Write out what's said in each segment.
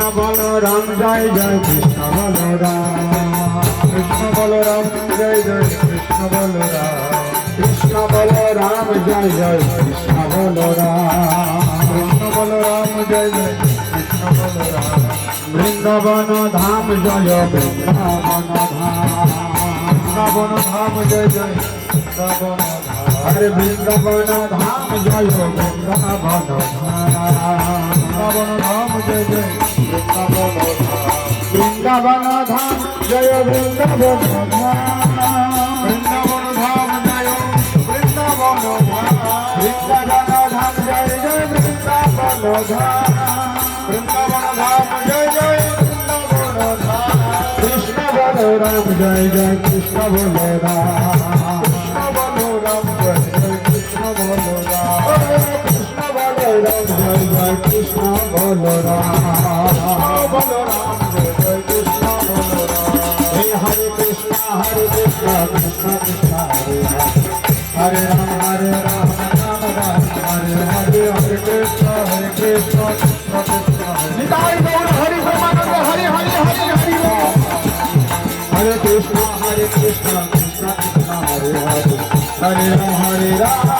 রাম জয় জয় কৃষ্ণ বলো রাম কৃষ্ণ বলো রাম জয় জয় কৃষ্ণ বলো রাম কৃষ্ণ বলো রাম জয় জয় কৃষ্ণ বলো রাম কৃষ্ণ বলো রাম জয় জয় কৃষ্ণ বলো রাম বৃন্দাবন ধাম, জয় বৃন্দাবন ধাম। বৃন্দাবন ধাম, জয় জয় বৃন্দাবন ধাম। अरे वृंदावन धाम जय वृंदावन वृंदावन धाम जय जय वृंदावन वृंदावन धाम जय वृंदावन वृंदावन धाम जय वृंदावन वृंदावन धाम जय जय वृंदावन धाम वृंदावन धाम जय जय वृंदावन धाम कृष्ण बोलो राम जय जय कृष्ण बोलो राम কৃষ্ণ বলো রাম বলো রাম জয় কৃষ্ণ বলো রাম হে হরে কৃষ্ণ হরে কৃষ্ণ কৃষ্ণ কৃষ্ণ হরে হরে রাম হরে রাম রাম রাম হরে হরে হরে কৃষ্ণ হরে কৃষ্ণ কৃষ্ণ কৃষ্ণ নিতাই গৌর হরি প্রেমানন্দ হরে হরে হরে হরি। হরে কৃষ্ণ হরে কৃষ্ণ কৃষ্ণ কৃষ্ণ হরে হরে হরে রাম হরে রাম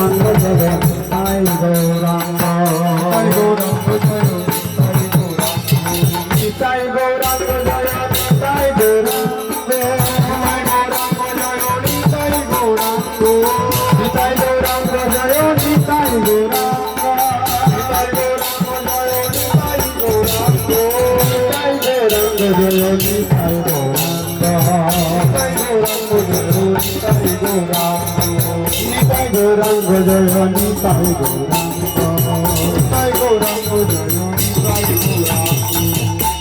গৌরাঙ্গ জয় নিতাই গৌরাঙ্গ নিতাই গৌরাঙ্গ জয় নিতাই গৌরাঙ্গ জয় নিতাই গৌরাঙ্গ নিতাই গৌরাঙ্গ জয় নিতাই গৌরাঙ্গ নিতাই গৌরাঙ্গ জয় নিতাই গৌরাঙ্গ জয় নিতাই গৌরাঙ্গ নিতাই গৌরাঙ্গ জয় নিতাই গৌরাঙ্গ নিতাই গৌরাঙ্গ জয় নিতাই গৌরাঙ্গ নিতাই গৌরাঙ্গ জয় নিতাই গৌরাঙ্গ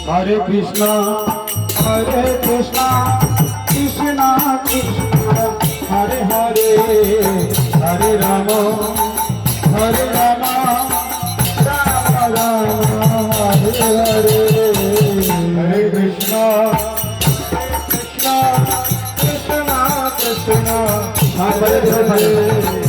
হরে কৃষ্ণ হরে কৃষ্ণ কৃষ্ণ কৃষ্ণ হরে হরে হরে রাম হরে রাম রাম রাম হরে হরে হরে কৃষ্ণ কৃষ্ণ কৃষ্ণ কৃষ্ণ হরে হরে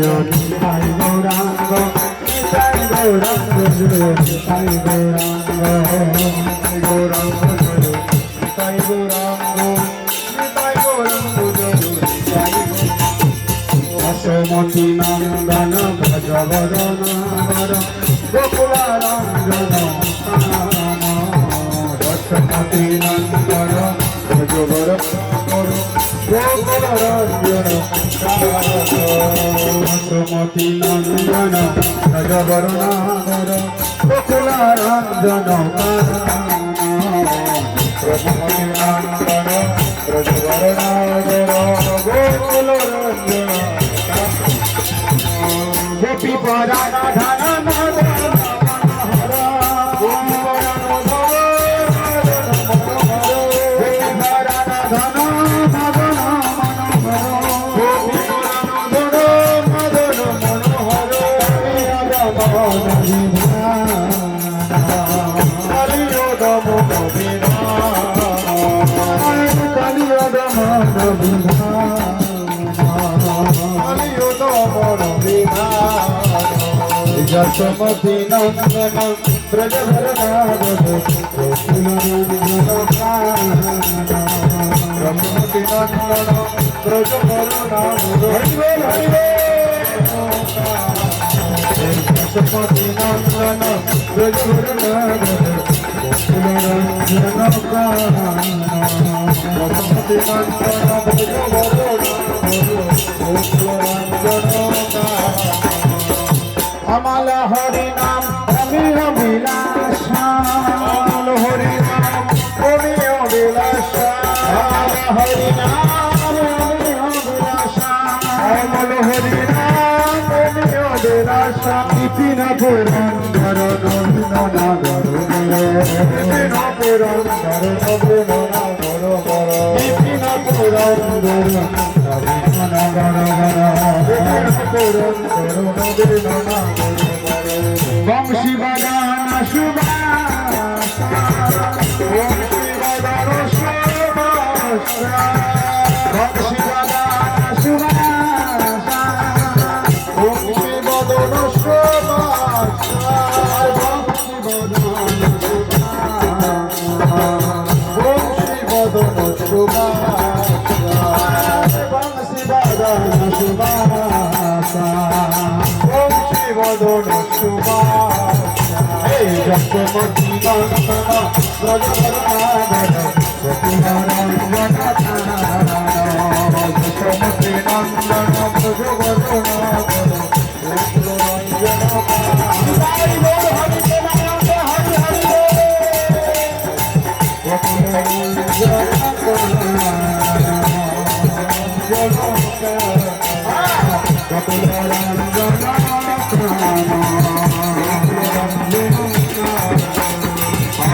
জোড়ি সাই গৌরাঙ্গ সাই গৌরাঙ্গ জোড়ি সাই গৌরাঙ্গ সাই গৌরাঙ্গ জোড়ি সাই গৌরাঙ্গ সাই গৌরাঙ্গ জোড়ি সাই অসমতি নন্দন ভজবরণ বর গোকুলারঞ্জন রসপতি নন্দন ভজবরণ মতি নন্দন ব্রজবরণাধর গোকুলারঞ্জন নন্দন ব্রজবরণাধর গোকুলরঞ্জন যশমতি নন্দন ব্রজভরনাথমতি নন্দন ব্রজভরনাথ হরিবে হরিবে যশোমতি নন্দন ব্রজভর নাগর যশোমতি নন্দন আমাল হরি বংশী বাগান সুবাস বদন সুবাস বংশী বদন সুবাস এই যশোমতি নন্দন ব্রজরাগন গোপীনারায়ণ যশোমতি নন্দন ব্রজরাগন Hare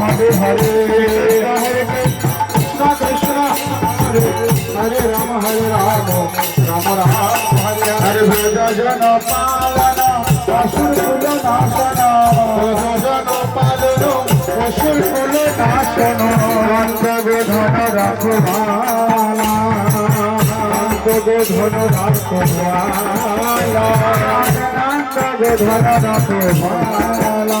Hare Hare. Hare Krishna, Krishna, Hare Hare Rama, Hare Rama, Rama Rama, Hare Hare. Hare Bhoja Jana Palana, Asur Kula Nasana, Bhoja Jana Palana, Asur Kula Nasana, Nanda Godhana Rakhamala. গোধন রাখমালা গোধন রাখমালা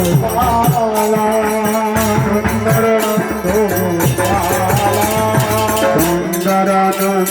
Gopala Sundarananda Gopala Sundarananda